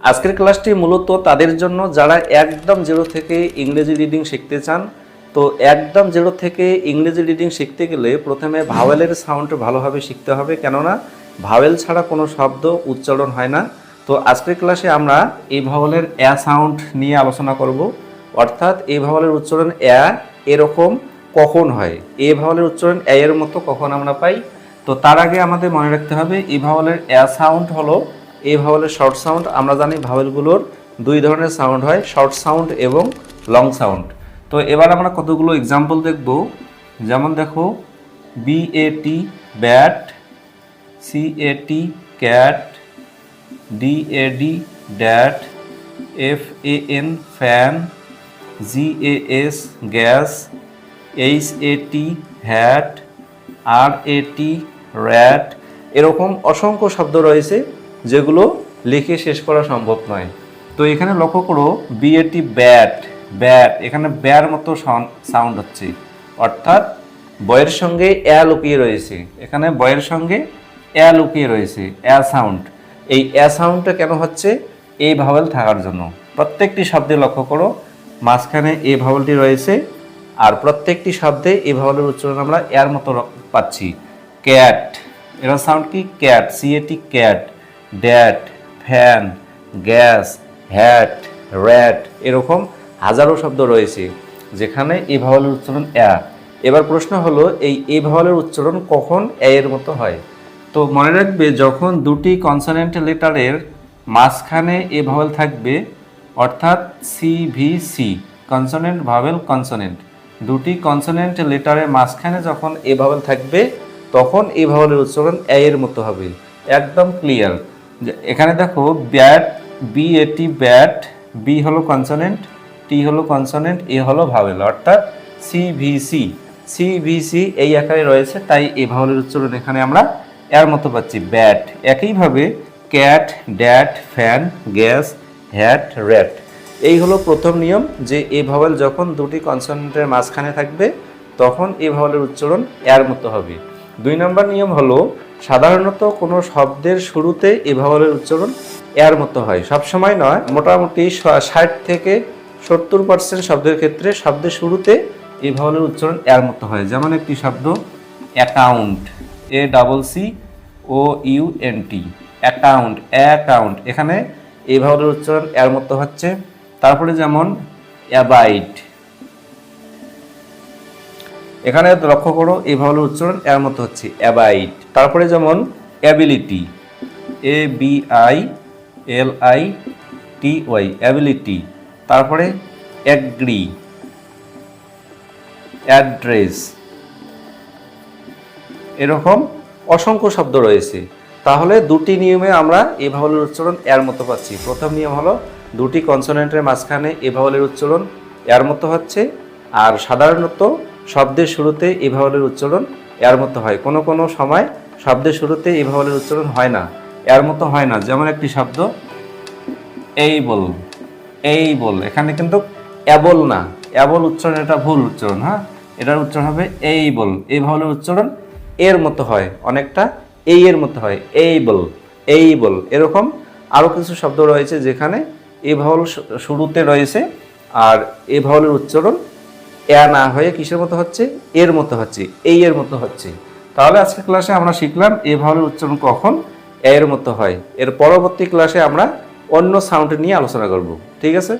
আজকের ক্লাসটি মূলত তাদের জন্য, যারা একদম জিরো থেকে ইংরেজি রিডিং শিখতে চান, তো একদম জিরো থেকে ইংরেজি রিডিং শিখতে গেলে প্রথমে ভাওয়েলের সাউন্ড ভালোভাবে শিখতে হবে, কেননা ভাওয়েল ছাড়া কোনো শব্দ উচ্চারণ হয় না। তো আজকের ক্লাসে আমরা এই ভাওয়েলের অ্যা সাউন্ড নিয়ে আলোচনা করব। অর্থাৎ এই ভাওয়েলের উচ্চারণ অ্যা এরকম কখন হয়? এই ভাওয়েলের উচ্চারণ এর মতো কখন আমরা পাই? তো তার আগে আমাদের মনে রাখতে হবে, এই ভাওয়েলের অ্যা সাউন্ড হলো এই ভাওয়েলের শর্ট সাউন্ড আমরা জানি ভাওয়েলগুলোর দুই ধরনের সাউন্ড হয় শর্ট সাউন্ড এবং লং সাউন্ড তো এবার আমরা কতগুলো এক্সাম্পল দেখব? যেমন দেখো B A T bat C A T cat D A D dad F A N fan G A S gas H A T hat R A T rat এরকম অসংখ্য শব্দ রয়েছে। যেগুলো লিখে শেষ করা সম্ভব নয়। তো এখানে লক্ষ্য করো বিএটি ব্যাট ব্যাট এখানে ব্যার মতো সাউন্ড হচ্ছে। অর্থাৎ বয়ের সঙ্গে অ্যা লুকিয়ে রয়েছে। এখানে বয়ের সঙ্গে অ্যা লুকিয়ে রয়েছে অ্যা সাউন্ড। এই অ্যা সাউন্ডটা কেন হচ্ছে? এই ভাওয়েল থাকার জন্য। প্রত্যেকটি শব্দে লক্ষ্য করো, মাঝখানে এ ভাওয়েলটি রয়েছে আর প্রত্যেকটি শব্দে এ ভাওয়েলের উচ্চারণ আমরা এর মতো পাচ্ছি। ক্যাট এর সাউন্ড কি? Cat C A T cat dad fan gas hat rat এরকম হাজারো শব্দ রয়েছে, যেখানে এই ভাওয়েলের উচ্চারণ অ্যা এবার প্রশ্ন হলো, এই এ ভাওয়েলের উচ্চারণ কখন এ এর মতো হয়? তো মনে রাখবে, যখন দুটি কনসোনেন্ট লেটারের মাঝখানে এ ভাওয়েল থাকবে, অর্থাৎ C V C consonant vowel consonant দুটি কনসোনেন্ট লেটারের মাঝখানে যখন এ ভাওয়েল থাকবে, তখন এই ভাওয়েলের উচ্চারণ এ এর মতো হবে। একদম ক্লিয়ার এখানে দেখো ব্যাট বি এটি ব্যাট বি হলো কনসোনেন্ট টি হলো কনসোনেন্ট এ হলো ভাওয়েল অর্থাৎ C V C C V C এই আকারে রয়েছে, তাই এ ভাওয়েলের উচ্চারণ এখানে আমরা এর মতো পাচ্ছি, ব্যাট। একইভাবে cat, dad, fan, gas, hat, rat. এই হলো প্রথম নিয়ম যে এ ভাওয়েল যখন দুটি কনসোনেন্টের মাঝখানে থাকবে, তখন এই ভাওয়েলের উচ্চারণ এর মতো হবে। দুই নম্বর নিয়ম হলো সাধারণত কোনো শব্দের শুরুতে এ ভাওয়েলের উচ্চারণ এর মতো হয়। সব সময় নয়, মোটামুটি ষাট থেকে সত্তর পার্সেন্ট শব্দের ক্ষেত্রে শব্দের শুরুতে এই ভাওয়েলের উচ্চারণ এর মতো হয়। যেমন একটি শব্দ account A double C O U N T account account এখানে এই ভাওয়েলের উচ্চারণ এর মতো হচ্ছে। তারপরে যেমন অ্যাবাইট এখানে লক্ষ্য করো, এই ভাওয়েলের উচ্চারণ, এর মতো হচ্ছে অ্যাবাইট তারপরে যেমন ability A B I L I T Y ability তারপরে অ্যাগ্রি অ্যাড্রেস এরকম অসংখ্য শব্দ রয়েছে। তাহলে দুটি নিয়মে আমরা এ ভাওয়েলের উচ্চারণ, এর মতো পাচ্ছি। প্রথম নিয়ম হলো, দুটি কনসোনেন্টের মাঝখানে এ ভাওয়েলের উচ্চারণ, এর মতো হচ্ছে, আর সাধারণত শব্দের শুরুতে এ ভাওয়েলের উচ্চারণ এর মতো হয়। কোনো কোনো সময় শব্দের শুরুতে এ ভাওয়েলের উচ্চারণ হয় না, এর মতো হয় না। যেমন একটি শব্দ, এই বল এই বল। এখানে কিন্তু অ্যাবল না। অ্যাবল উচ্চারণ, এটা ভুল উচ্চারণ হ্যাঁ? এটার উচ্চারণ হবে এই বল। এই ভাওয়েলের উচ্চারণ এর মতো হয়, অনেকটা এই এর মতো হয়, এই বল এই বল। এরকম আরও কিছু শব্দ রয়েছে যেখানে এই ভাওয়াল শুরুতে রয়েছে আর এই ভাওয়ালের উচ্চারণ এ না হয়ে কিসের মতো হচ্ছে? এর মতো হচ্ছে, এই এর মতো হচ্ছে। তাহলে আজকে ক্লাসে আমরা শিখলাম এ উচ্চারণ কখন এর মতো হয়। এর পরবর্তী ক্লাসে আমরা অন্য সাউন্ড নিয়ে আলোচনা করব, ঠিক আছে?